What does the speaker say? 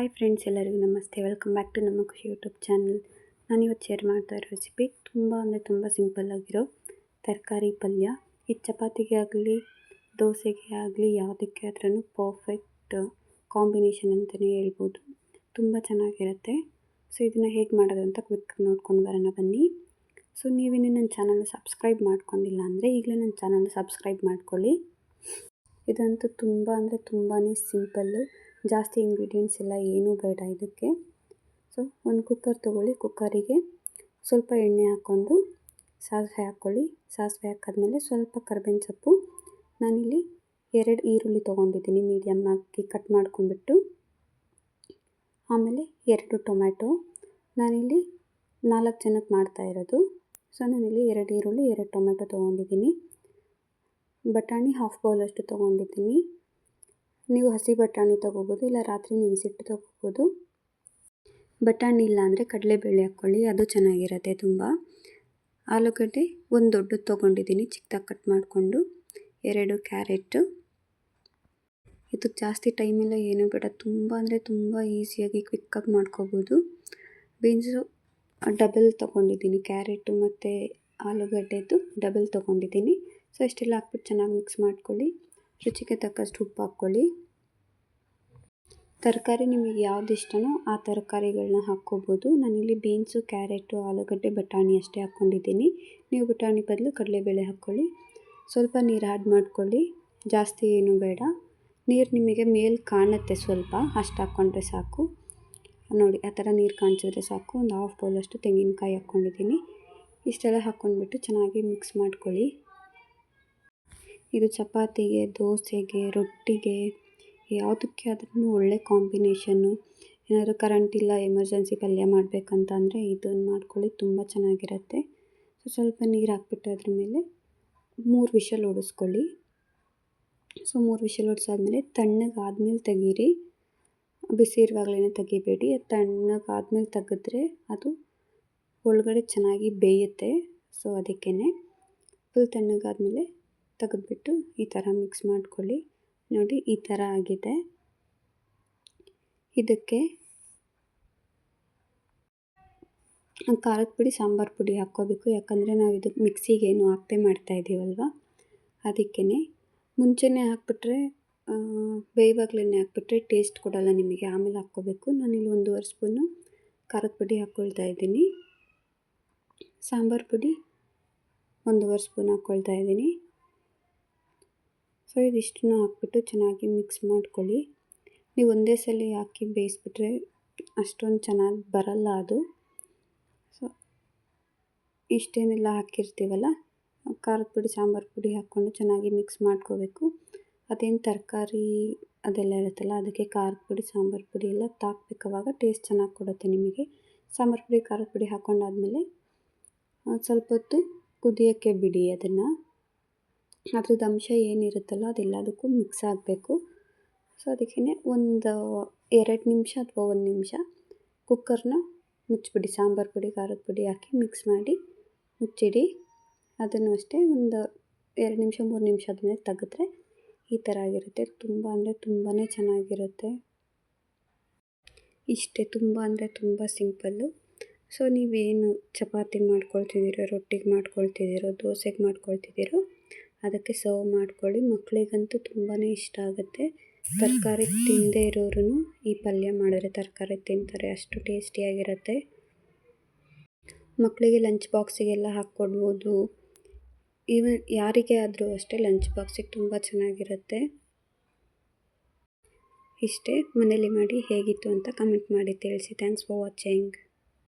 Hi friends ಎಲ್ಲರಿಗೂ ನಮಸ್ತೆ. Welcome back to ನಮ್ಮ ಖುಷಿ ಯೂಟ್ಯೂಬ್ ಚಾನಲ್ ನಾನಿವತ್ತು ಶೇರ್ ಮಾಡ್ತಾ ಇರೋ ರೆಸಿಪಿ ತುಂಬ ಅಂದರೆ ತುಂಬ ಸಿಂಪಲ್ ಆಗಿರೋ ತರಕಾರಿ ಪಲ್ಯ. ಈ ಚಪಾತಿಗೆ ಆಗಲಿ, ದೋಸೆಗೆ ಆಗಲಿ, ಯಾವುದಕ್ಕೆ ಆದ್ರೂ ಪರ್ಫೆಕ್ಟ್ ಕಾಂಬಿನೇಷನ್ ಅಂತಲೇ ಹೇಳ್ಬೋದು. ತುಂಬ ಚೆನ್ನಾಗಿರುತ್ತೆ. ಸೊ ಇದನ್ನು ಹೇಗೆ ಮಾಡೋದು ಅಂತ ಕ್ವಿಕ್ ನೋಡ್ಕೊಂಡು ಬರೋಣ ಬನ್ನಿ. ಸೊ ನೀವಿನ್ನೂ ನನ್ನ ಚಾನಲ್ನ ಸಬ್ಸ್ಕ್ರೈಬ್ ಮಾಡ್ಕೊಂಡಿಲ್ಲ ಅಂದರೆ ಈಗಲೇ ನನ್ನ ಚಾನಲ್ನ ಸಬ್ಸ್ಕ್ರೈಬ್ ಮಾಡ್ಕೊಳ್ಳಿ. ಇದಂತೂ ತುಂಬ ಅಂದರೆ ತುಂಬಾ ಸಿಂಪಲ್ಲು ಜಾಸ್ತಿ ಇಂಗ್ರೀಡಿಯೆಂಟ್ಸ್ ಎಲ್ಲ ಏನೂ ಬೇಡ ಇದಕ್ಕೆ. ಸೊ ಒಂದು ಕುಕ್ಕರ್ ತೊಗೊಳ್ಳಿ. ಕುಕ್ಕರಿಗೆ ಸ್ವಲ್ಪ ಎಣ್ಣೆ ಹಾಕ್ಕೊಂಡು ಸಾಸಿವೆ ಹಾಕ್ಕೊಳ್ಳಿ. ಸಾಸಿವೆ ಹಾಕಾದ್ಮೇಲೆ ಸ್ವಲ್ಪ ಕರ್ಬೇವಿನ ಸೊಪ್ಪು. ನಾನಿಲ್ಲಿ ಎರಡು ಈರುಳ್ಳಿ ತೊಗೊಂಡಿದ್ದೀನಿ ಮೀಡಿಯಮ್ ಹಾಕಿ ಕಟ್ ಮಾಡ್ಕೊಂಡ್ಬಿಟ್ಟು. ಆಮೇಲೆ ಎರಡು ಟೊಮ್ಯಾಟೊ. ನಾನಿಲ್ಲಿ ನಾಲ್ಕು ಜನಕ್ಕೆ ಮಾಡ್ತಾ ಇರೋದು. ಸೊ ನಾನಿಲ್ಲಿ ಎರಡು ಈರುಳ್ಳಿ, ಎರಡು ಟೊಮೆಟೊ ತೊಗೊಂಡಿದ್ದೀನಿ. ಬಟಾಣಿ ಹಾಫ್ ಬೌಲಷ್ಟು ತೊಗೊಂಡಿದ್ದೀನಿ. ನೀವು ಹಸಿ ಬಟಾಣಿ ತೊಗೋಬೋದು, ಇಲ್ಲ ರಾತ್ರಿ ನೆನೆಸಿಟ್ಟು ತೊಗೋಬೋದು. ಬಟಾಣಿ ಇಲ್ಲಾಂದರೆ ಕಡಲೆಬೇಳೆ ಹಾಕ್ಕೊಳ್ಳಿ, ಅದು ಚೆನ್ನಾಗಿರುತ್ತೆ ತುಂಬ. ಆಲೂಗಡ್ಡೆ ಒಂದು ದೊಡ್ಡದು ತೊಗೊಂಡಿದ್ದೀನಿ, ಚಿಕ್ಕದಾಗಿ ಕಟ್ ಮಾಡಿಕೊಂಡು, ಎರಡು ಕ್ಯಾರೆಟು. ಇದು ಜಾಸ್ತಿ ಟೈಮೆಲ್ಲ ಏನೂ ಬೇಡ. ತುಂಬ ಅಂದರೆ ತುಂಬ ಈಸಿಯಾಗಿ ಕ್ವಿಕ್ಕಾಗಿ ಮಾಡ್ಕೋಬೋದು. ಬೀನ್ಸು ಡಬಲ್ ತೊಗೊಂಡಿದ್ದೀನಿ, ಕ್ಯಾರೆಟು ಮತ್ತು ಆಲೂಗಡ್ಡೆದು ಡಬಲ್ ತೊಗೊಂಡಿದ್ದೀನಿ. ಸೊ ಇಷ್ಟೆಲ್ಲ ಹಾಕ್ಬಿಟ್ಟು ಚೆನ್ನಾಗಿ ಮಿಕ್ಸ್ ಮಾಡ್ಕೊಳ್ಳಿ. ರುಚಿಗೆ ತಕ್ಕಷ್ಟು ಉಪ್ಪು ಹಾಕ್ಕೊಳ್ಳಿ. ತರಕಾರಿ ನಿಮಗೆ ಯಾವ್ದು ಇಷ್ಟನೋ ಆ ತರಕಾರಿಗಳನ್ನ ಹಾಕ್ಕೋಬೋದು. ನಾನಿಲ್ಲಿ ಬೀನ್ಸು, ಕ್ಯಾರೆಟು, ಆಲೂಗಡ್ಡೆ, ಬಟಾಣಿ ಅಷ್ಟೇ ಹಾಕ್ಕೊಂಡಿದ್ದೀನಿ. ನೀವು ಬಟಾಣಿ ಬದಲು ಕಡಲೆಬೇಳೆ ಹಾಕ್ಕೊಳ್ಳಿ. ಸ್ವಲ್ಪ ನೀರು ಆ್ಯಡ್ ಮಾಡ್ಕೊಳ್ಳಿ. ಜಾಸ್ತಿ ಏನೂ ಬೇಡ. ನೀರು ನಿಮಗೆ ಮೇಲೆ ಕಾಣುತ್ತೆ ಸ್ವಲ್ಪ, ಅಷ್ಟು ಹಾಕ್ಕೊಂಡ್ರೆ ಸಾಕು. ನೋಡಿ, ಆ ಥರ ನೀರು ಕಾಣಿಸಿದ್ರೆ ಸಾಕು. ಒಂದು ಹಾಫ್ ಬೌಲಷ್ಟು ತೆಂಗಿನಕಾಯಿ ಹಾಕ್ಕೊಂಡಿದ್ದೀನಿ. ಇಷ್ಟೆಲ್ಲ ಹಾಕ್ಕೊಂಡ್ಬಿಟ್ಟು ಚೆನ್ನಾಗಿ ಮಿಕ್ಸ್ ಮಾಡ್ಕೊಳ್ಳಿ. ಇದು ಚಪಾತಿಗೆ, ದೋಸೆಗೆ, ರೊಟ್ಟಿಗೆ, ಯಾವುದಕ್ಕೆ ಆದ್ರೂ ಒಳ್ಳೆ ಕಾಂಬಿನೇಷನ್ನು ಏನಾದರೂ ಕರೆಂಟ್ ಇಲ್ಲ ಎಮರ್ಜೆನ್ಸಿ ಪಲ್ಯ ಮಾಡಬೇಕಂತ ಅಂದರೆ ಇದನ್ನು ಮಾಡ್ಕೊಳ್ಳಿ, ತುಂಬ ಚೆನ್ನಾಗಿರುತ್ತೆ. ಸೊ ಸ್ವಲ್ಪ ನೀರು ಹಾಕ್ಬಿಟ್ಟು ಅದ್ರ ಮೇಲೆ ಮೂರು ವಿಷಲ್ ಓಡಿಸ್ಕೊಳ್ಳಿ. ಸೊ ಮೂರು ವಿಷಲ್ ಓಡಿಸಾದ್ಮೇಲೆ ತಣ್ಣಗಾದ್ಮೇಲೆ ತೆಗೀರಿ. ಬಿಸಿ ಇರುವಾಗಲೇ ತೆಗಿಬೇಡಿ. ತಣ್ಣಗಾದ್ಮೇಲೆ ತೆಗೆದ್ರೆ ಅದು ಒಳಗಡೆ ಚೆನ್ನಾಗಿ ಬೇಯುತ್ತೆ. ಸೊ ಅದಕ್ಕೇ ಫುಲ್ ತಣ್ಣಗಾದ್ಮೇಲೆ ತೆಗೆದ್ಬಿಟ್ಟು ಈ ಥರ ಮಿಕ್ಸ್ ಮಾಡ್ಕೊಳ್ಳಿ. ನೋಡಿ ಈ ಥರ ಆಗಿದೆ. ಇದಕ್ಕೆ ಖಾರದ ಪುಡಿ, ಸಾಂಬಾರು ಪುಡಿ ಹಾಕ್ಕೋಬೇಕು. ಯಾಕಂದರೆ ನಾವು ಇದು ಮಿಕ್ಸಿಗೆ ಏನು ಹಾಕ್ತೆ ಮಾಡ್ತಾ ಇದ್ದೀವಲ್ವ ಅದಕ್ಕೇ ಮುಂಚೆನೇ ಹಾಕ್ಬಿಟ್ರೆ ಬೇಯವಾಗ್ಲೇ ಹಾಕ್ಬಿಟ್ರೆ ಟೇಸ್ಟ್ ಕೊಡೋಲ್ಲ ನಿಮಗೆ. ಆಮೇಲೆ ಹಾಕ್ಕೋಬೇಕು. ನಾನಿಲ್ಲಿ ಒಂದೂವರೆ ಸ್ಪೂನು ಖಾರದ ಪುಡಿ ಹಾಕ್ಕೊಳ್ತಾ ಇದ್ದೀನಿ. ಸಾಂಬಾರು ಪುಡಿ ಒಂದೂವರೆ ಸ್ಪೂನ್ ಹಾಕ್ಕೊಳ್ತಾ ಇದ್ದೀನಿ. ಸೊ ಇದಿಷ್ಟನ್ನು ಹಾಕ್ಬಿಟ್ಟು ಚೆನ್ನಾಗಿ ಮಿಕ್ಸ್ ಮಾಡ್ಕೊಳ್ಳಿ. ನೀವು ಒಂದೇ ಸಲ ಹಾಕಿ ಬೇಯಿಸ್ಬಿಟ್ರೆ ಅಷ್ಟೊಂದು ಚೆನ್ನಾಗಿ ಬರಲ್ಲ ಅದು. ಸೊ ಇಷ್ಟೇನೆಲ್ಲ ಹಾಕಿರ್ತೀವಲ್ಲ, ಖಾರದ ಪುಡಿ, ಸಾಂಬಾರು ಪುಡಿ ಹಾಕ್ಕೊಂಡು ಚೆನ್ನಾಗಿ ಮಿಕ್ಸ್ ಮಾಡ್ಕೋಬೇಕು. ಅದೇನು ತರಕಾರಿ ಅದೆಲ್ಲ ಇರುತ್ತಲ್ಲ, ಅದಕ್ಕೆ ಖಾರದ ಪುಡಿ, ಸಾಂಬಾರು ಪುಡಿ ಎಲ್ಲ ತಾಕ್ಬೇಕು. ಅವಾಗ ಟೇಸ್ಟ್ ಚೆನ್ನಾಗಿ ಕೊಡುತ್ತೆ ನಿಮಗೆ. ಸಾಂಬಾರು ಪುಡಿ, ಖಾರದ ಪುಡಿ ಹಾಕ್ಕೊಂಡಾದ್ಮೇಲೆ ಸ್ವಲ್ಪ ಹೊತ್ತು ಕುದಿಯೋಕ್ಕೆ ಬಿಡಿ ಅದನ್ನು. ಅದ್ರದ್ದು ಅಂಶ ಏನಿರುತ್ತಲ್ಲ ಅದೆಲ್ಲದಕ್ಕೂ ಮಿಕ್ಸ್ ಆಗಬೇಕು. ಸೊ ಅದಕ್ಕೇ ಒಂದು ಎರಡು ನಿಮಿಷ ಅಥವಾ ಒಂದು ನಿಮಿಷ ಕುಕ್ಕರ್ನ ಮುಚ್ಚಿಬಿಡಿ, ಸಾಂಬಾರು ಪುಡಿ, ಖಾರದ ಪುಡಿ ಹಾಕಿ ಮಿಕ್ಸ್ ಮಾಡಿ ಮುಚ್ಚಿಡಿ. ಅದನ್ನು ಅಷ್ಟೇ ಒಂದು ಎರಡು ನಿಮಿಷ, ಮೂರು ನಿಮಿಷ ಆದಮೇಲೆ ತೆಗೆದ್ರೆ ಈ ಥರ ಆಗಿರುತ್ತೆ. ತುಂಬ ಅಂದರೆ ತುಂಬಾ ಚೆನ್ನಾಗಿರುತ್ತೆ. ಇಷ್ಟೇ, ತುಂಬ ಅಂದರೆ ತುಂಬ ಸಿಂಪಲ್ಲು. ಸೊ ನೀವೇನು ಚಪಾತಿಗೆ ಮಾಡ್ಕೊಳ್ತಿದ್ದೀರೋ, ರೊಟ್ಟಿಗೆ ಮಾಡ್ಕೊಳ್ತಿದ್ದೀರೋ, ದೋಸೆಗೆ ಮಾಡ್ಕೊಳ್ತಿದ್ದೀರೋ ಅದಕ್ಕೆ ಸರ್ವ್ ಮಾಡ್ಕೊಳ್ಳಿ. ಮಕ್ಕಳಿಗಂತೂ ತುಂಬಾ ಇಷ್ಟ ಆಗುತ್ತೆ. ತರಕಾರಿ ತಿನ್ನದೇ ಇರೋರು ಈ ಪಲ್ಯ ಮಾಡಿದ್ರೆ ತರಕಾರಿ ತಿಂತಾರೆ. ಅಷ್ಟು ಟೇಸ್ಟಿಯಾಗಿರುತ್ತೆ ಮಕ್ಕಳಿಗೆ ಲಂಚ್ ಬಾಕ್ಸಿಗೆಲ್ಲ ಹಾಕ್ಕೊಡ್ಬೋದು. ಈವನ್ ಯಾರಿಗೆ ಆದರೂ ಅಷ್ಟೇ ಲಂಚ್ ಬಾಕ್ಸಿಗೆ ತುಂಬ ಚೆನ್ನಾಗಿರುತ್ತೆ. ಇಷ್ಟೇ. ಮನೇಲಿ ಮಾಡಿ ಹೇಗಿತ್ತು ಅಂತ ಕಮೆಂಟ್ ಮಾಡಿ. ತಿಳಿಸಿ. Thanks for watching